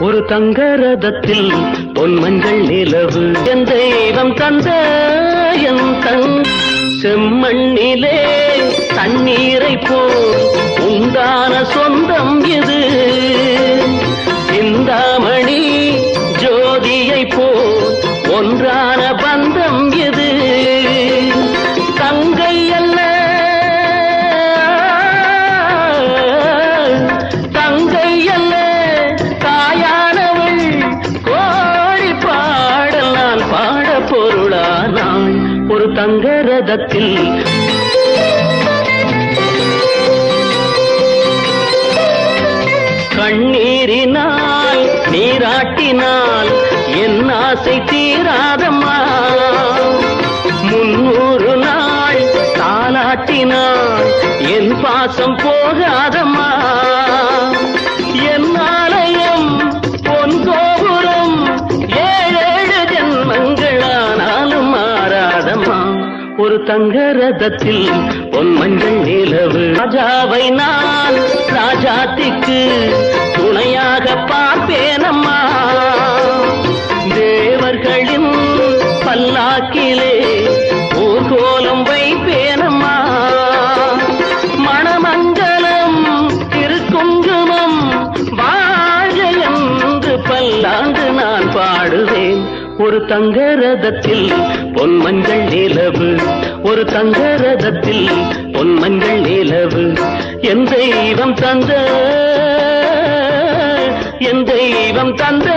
ஒரு தங்க ரதத்தில் பொன் நிலவு. என் தெய்வம் தந்த என் தங் செம்மண்ணிலே தண்ணீரை போல் உண்டான சொந்தம் இது. சிந்தாமணி ஜோதியை போல் ஒன்றான தங்க ரதத்தில் கண்ணீரினால் நீராட்டினால் என் ஆசை தீராதம்மா. முன்னூறு நாள் தாலாட்டினால் என் பாசம் போகாதம்மா. தங்க ரதத்தில் பொன் மஞ்சள் நிலவு. ராஜாவை நான் ராஜாத்திக்கு துணையாக பார்ப்பேனம்மா. தேவர்களின் பல்லாக்கிலே ஊர்கோலம் வைப்பேனம்மா. மணமங்கலம் திருக்குங்குமம் வாழ என்று பல்லாண்டு நான் பாடுவேன். ஒரு தங்க ரதத்தில் பொன் நிலவு. ஒரு தங்க ரதத்தில் பொன் நிலவு. என் தெய்வம் தந்த என் தெய்வம் தந்த